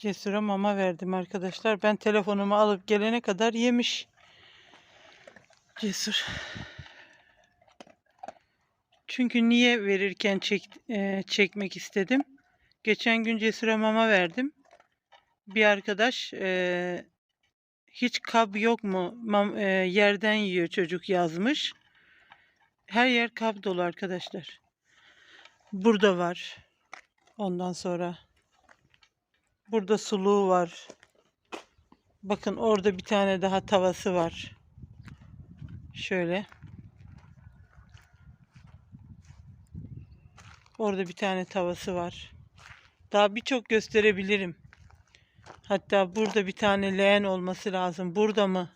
Cesur'a mama verdim arkadaşlar. Ben telefonumu alıp gelene kadar yemiş. Cesur. Çünkü niye verirken çek, e, çekmek istedim. Geçen gün Cesur'a mama verdim. Bir arkadaş e, hiç kab yok mu? Mam, e, yerden yiyor çocuk yazmış. Her yer kab dolu arkadaşlar. Burada var. Ondan sonra burada suluğu var. Bakın orada bir tane daha tavası var. Şöyle. Orada bir tane tavası var. Daha birçok gösterebilirim. Hatta burada bir tane leğen olması lazım. Burada mı?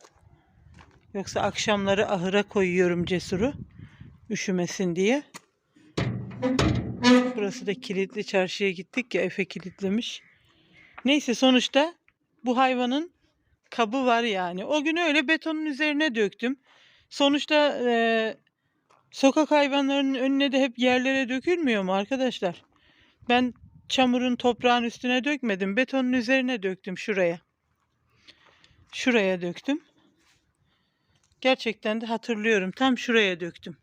Yoksa akşamları ahıra koyuyorum cesuru. Üşümesin diye. Burası da kilitli çarşıya gittik ya Efe kilitlemiş. Neyse sonuçta bu hayvanın kabı var yani. O gün öyle betonun üzerine döktüm. Sonuçta eee, sokak hayvanlarının önüne de hep yerlere dökülmüyor mu arkadaşlar? Ben çamurun toprağın üstüne dökmedim. Betonun üzerine döktüm şuraya. Şuraya döktüm. Gerçekten de hatırlıyorum. Tam şuraya döktüm.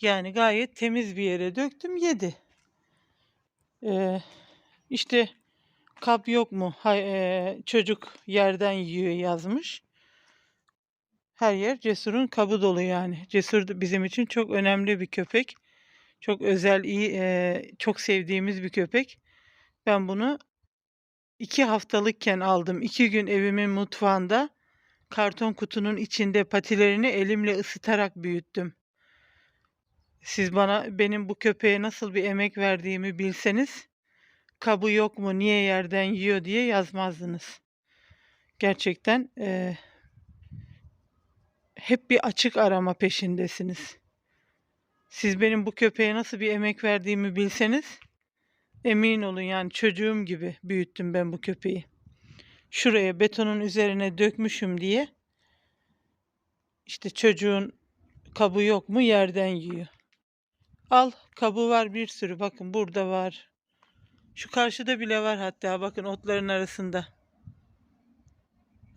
Yani gayet temiz bir yere döktüm. Yedi. Ee, işte kap yok mu? Hay, ee, çocuk yerden yiyor yazmış. Her yer Cesur'un kabı dolu yani. Cesur bizim için çok önemli bir köpek. Çok özel, iyi, ee, çok sevdiğimiz bir köpek. Ben bunu iki haftalıkken aldım. İki gün evimin mutfağında karton kutunun içinde patilerini elimle ısıtarak büyüttüm. Siz bana benim bu köpeğe nasıl bir emek verdiğimi bilseniz kabı yok mu, niye yerden yiyor diye yazmazdınız. Gerçekten eee, hep bir açık arama peşindesiniz. Siz benim bu köpeğe nasıl bir emek verdiğimi bilseniz emin olun yani çocuğum gibi büyüttüm ben bu köpeği. Şuraya betonun üzerine dökmüşüm diye işte çocuğun kabı yok mu yerden yiyor. Al kabı var bir sürü bakın burada var. Şu karşıda bile var hatta bakın otların arasında.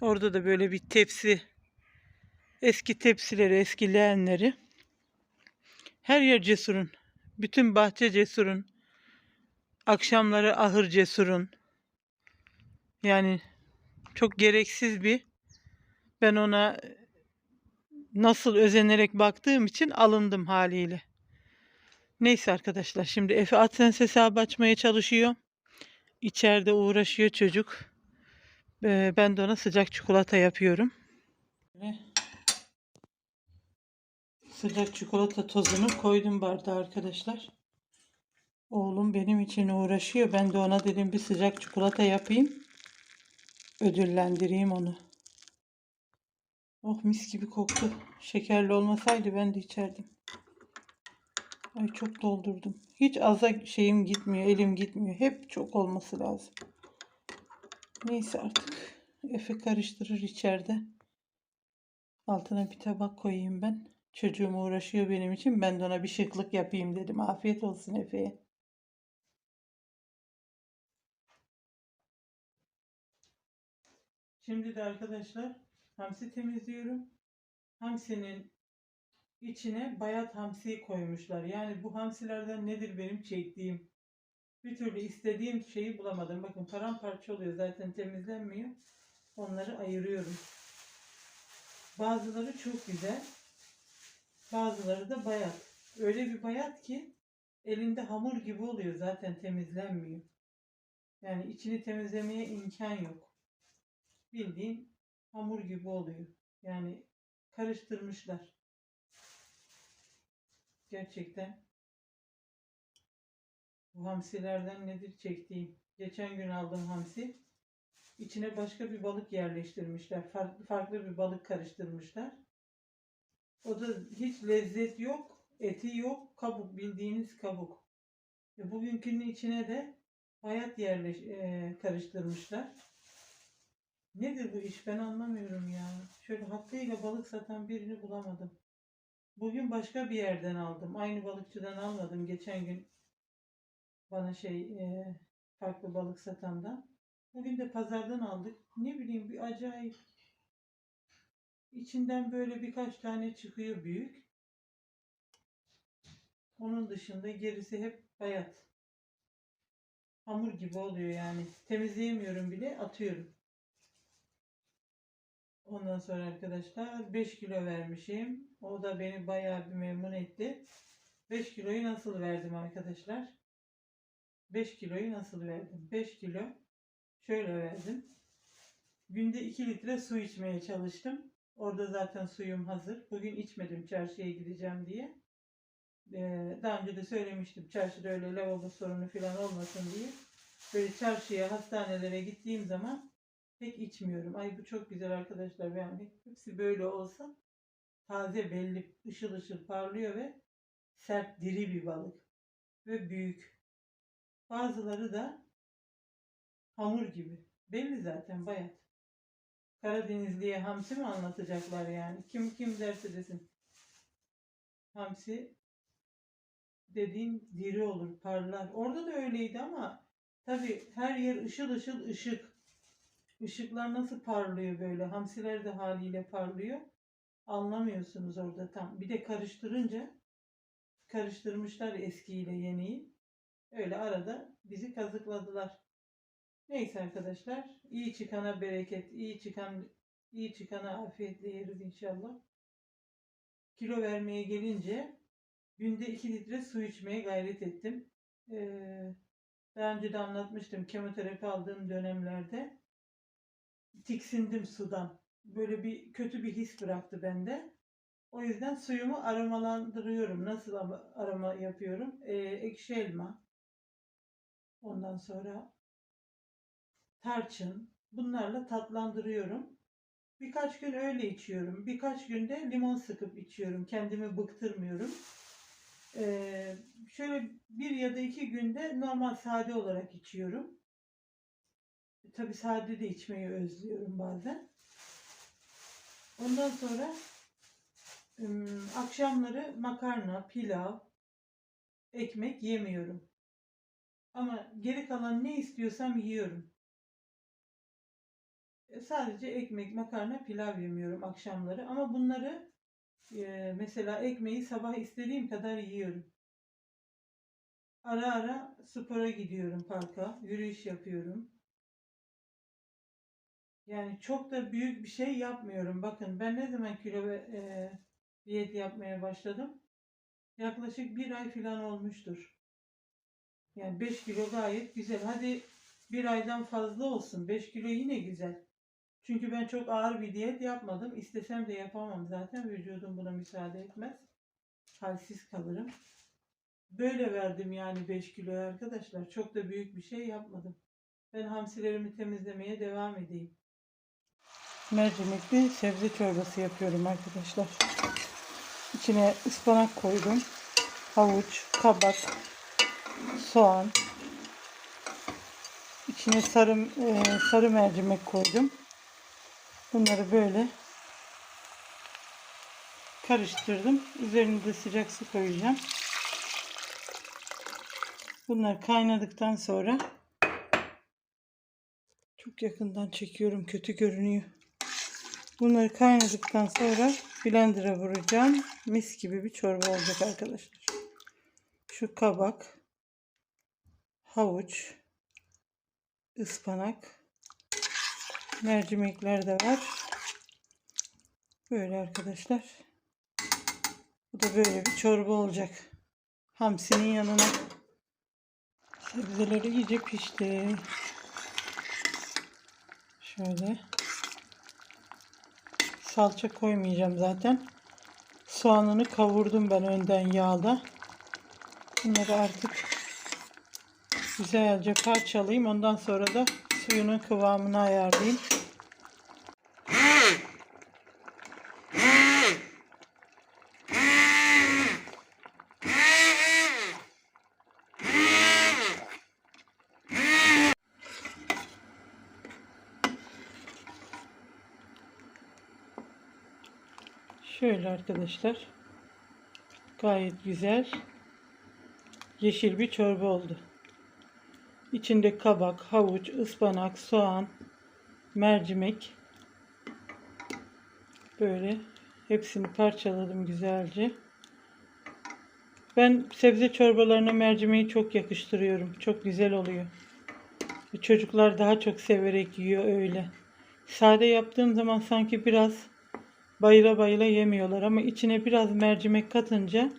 Orada da böyle bir tepsi. Eski tepsileri, eski leğenleri. Her yer cesurun. Bütün bahçe cesurun. Akşamları ahır cesurun. Yani çok gereksiz bir ben ona nasıl özenerek baktığım için alındım haliyle. Neyse arkadaşlar şimdi Efe AdSense hesabı açmaya çalışıyor. İçeride uğraşıyor çocuk. Ee, Ben de ona sıcak çikolata yapıyorum. Sıcak çikolata tozunu koydum bardağa arkadaşlar. Oğlum benim için uğraşıyor. Ben de ona dedim bir sıcak çikolata yapayım. Ödüllendireyim onu. Oh mis gibi koktu. Şekerli olmasaydı ben de içerdim. Ay çok doldurdum. Hiç aza şeyim gitmiyor, elim gitmiyor. Hep çok olması lazım. Neyse artık. Efe karıştırır içeride. Altına bir tabak koyayım ben. Çocuğum uğraşıyor benim için. Ben de ona bir şıklık yapayım dedim. Afiyet olsun Efe'ye. Şimdi de arkadaşlar hamsi temizliyorum. Hamsinin içine bayat hamsi koymuşlar. Yani bu hamsilerden nedir benim çektiğim? Bir türlü istediğim şeyi bulamadım. Bakın paramparça oluyor zaten temizlenmiyor. Onları ayırıyorum. Bazıları çok güzel. Bazıları da bayat. Öyle bir bayat ki elinde hamur gibi oluyor zaten temizlenmiyor. Yani içini temizlemeye imkan yok. Bildiğin hamur gibi oluyor. Yani karıştırmışlar. Gerçekten bu hamsilerden nedir çektiğim. Geçen gün aldım hamsi. İçine başka bir balık yerleştirmişler. Farklı farklı bir balık karıştırmışlar. O da hiç lezzet yok, eti yok, kabuk bildiğiniz kabuk. E, bugünkünün içine de bayat yerleş e, karıştırmışlar. Nedir bu iş ben anlamıyorum ya. Şöyle hakkıyla balık satan birini bulamadım. Bugün başka bir yerden aldım. Aynı balıkçıdan almadım. Geçen gün bana şey e, farklı balık satandan. Bugün de pazardan aldık. Ne bileyim bir acayip. İçinden böyle birkaç tane çıkıyor büyük. Onun dışında gerisi hep bayat. Hamur gibi oluyor yani. Temizleyemiyorum bile atıyorum. Ondan sonra arkadaşlar 5 kilo vermişim. O da beni bayağı bir memnun etti. 5 kiloyu nasıl verdim arkadaşlar? 5 kiloyu nasıl verdim? 5 kilo şöyle verdim. Günde 2 litre su içmeye çalıştım. Orada zaten suyum hazır. Bugün içmedim çarşıya gideceğim diye. Ee, daha önce de söylemiştim çarşıda öyle lavabo sorunu falan olmasın diye. Böyle çarşıya, hastanelere gittiğim zaman pek içmiyorum. Ay bu çok güzel arkadaşlar. Yani hepsi böyle olsa taze belli, ışıl ışıl parlıyor ve sert diri bir balık. Ve büyük. Bazıları da hamur gibi. Belli zaten bayat. Karadenizli'ye hamsi mi anlatacaklar yani? Kim kim derse desin. Hamsi dediğin diri olur, parlar. Orada da öyleydi ama tabii her yer ışıl ışıl ışık. Işıklar nasıl parlıyor böyle? Hamsiler de haliyle parlıyor. Anlamıyorsunuz orada tam. Bir de karıştırınca karıştırmışlar eskiyle yeniyi. Öyle arada bizi kazıkladılar. Neyse arkadaşlar, iyi çıkana bereket, iyi çıkan iyi çıkana afiyetle yeriz inşallah. Kilo vermeye gelince günde 2 litre su içmeye gayret ettim. Ee, daha önce de anlatmıştım kemoterapi aldığım dönemlerde tiksindim sudan. Böyle bir kötü bir his bıraktı bende. O yüzden suyumu aromalandırıyorum. Nasıl ama- aroma yapıyorum? Ee, ekşi elma. Ondan sonra tarçın. Bunlarla tatlandırıyorum. Birkaç gün öyle içiyorum. Birkaç günde limon sıkıp içiyorum. Kendimi bıktırmıyorum. Ee, şöyle bir ya da iki günde normal sade olarak içiyorum. Tabi sade de içmeyi özlüyorum bazen. Ondan sonra akşamları makarna, pilav, ekmek yemiyorum. Ama geri kalan ne istiyorsam yiyorum. E, Sadece ekmek, makarna, pilav yemiyorum akşamları. Ama bunları e, mesela ekmeği sabah istediğim kadar yiyorum. Ara ara spora gidiyorum parka, yürüyüş yapıyorum. Yani çok da büyük bir şey yapmıyorum. Bakın ben ne zaman kilo ve e, diyet yapmaya başladım? Yaklaşık bir ay falan olmuştur. Yani 5 kilo gayet güzel. Hadi bir aydan fazla olsun. 5 kilo yine güzel. Çünkü ben çok ağır bir diyet yapmadım. İstesem de yapamam zaten. Vücudum buna müsaade etmez. Halsiz kalırım. Böyle verdim yani 5 kilo arkadaşlar. Çok da büyük bir şey yapmadım. Ben hamsilerimi temizlemeye devam edeyim. Mercimekli sebze çorbası yapıyorum arkadaşlar. İçine ıspanak koydum. Havuç, kabak, soğan. İçine sarı, e, sarı mercimek koydum. Bunları böyle karıştırdım. Üzerine de sıcak su koyacağım. Bunlar kaynadıktan sonra çok yakından çekiyorum. Kötü görünüyor. Bunları kaynadıktan sonra blender'a vuracağım. Mis gibi bir çorba olacak arkadaşlar. Şu kabak, havuç, ıspanak, mercimekler de var. Böyle arkadaşlar. Bu da böyle bir çorba olacak. Hamsinin yanına. Sebzeleri iyice pişti. Şöyle. Salça koymayacağım zaten. Soğanını kavurdum ben önden yağda. Bunları artık güzelce parçalayayım. Ondan sonra da suyunun kıvamını ayarlayayım. Şöyle arkadaşlar. Gayet güzel. Yeşil bir çorba oldu. İçinde kabak, havuç, ıspanak, soğan, mercimek. Böyle hepsini parçaladım güzelce. Ben sebze çorbalarına mercimeği çok yakıştırıyorum. Çok güzel oluyor. Çocuklar daha çok severek yiyor öyle. Sade yaptığım zaman sanki biraz bayıla bayıla yemiyorlar ama içine biraz mercimek katınca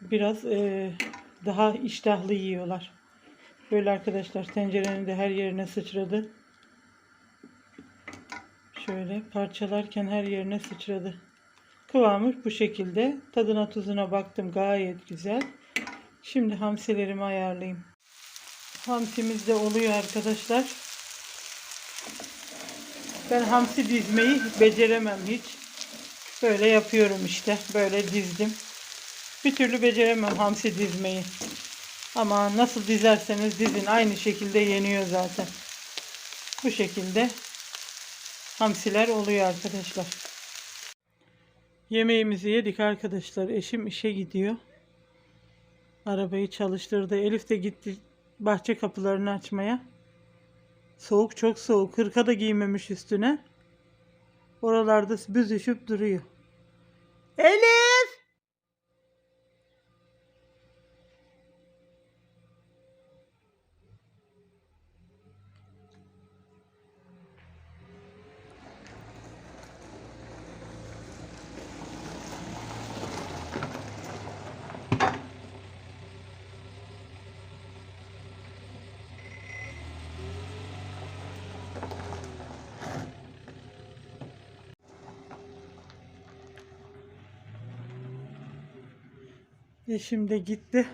biraz eee, daha iştahlı yiyorlar. Böyle arkadaşlar tencerenin de her yerine sıçradı. Şöyle parçalarken her yerine sıçradı. Kıvamı bu şekilde. Tadına tuzuna baktım gayet güzel. Şimdi hamsilerimi ayarlayayım. Hamsimiz de oluyor arkadaşlar. Ben hamsi dizmeyi beceremem hiç. Böyle yapıyorum işte. Böyle dizdim. Bir türlü beceremem hamsi dizmeyi. Ama nasıl dizerseniz dizin aynı şekilde yeniyor zaten. Bu şekilde hamsiler oluyor arkadaşlar. Yemeğimizi yedik arkadaşlar. Eşim işe gidiyor. Arabayı çalıştırdı. Elif de gitti bahçe kapılarını açmaya. Soğuk çok soğuk. Hırka da giymemiş üstüne. Oralarda büzüşüp duruyor. Elif! Eşim de gitti.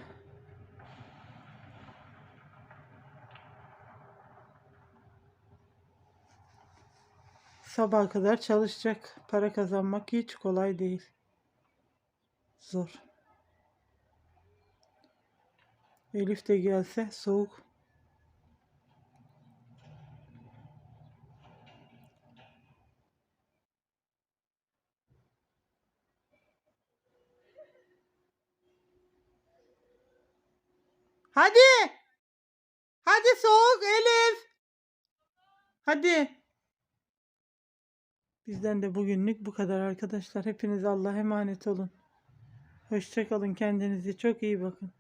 Sabaha kadar çalışacak. Para kazanmak hiç kolay değil. Zor. Elif de gelse soğuk. Hadi. Hadi soğuk Elif. Hadi. Bizden de bugünlük bu kadar arkadaşlar. Hepiniz Allah'a emanet olun. Hoşçakalın. Kendinize çok iyi bakın.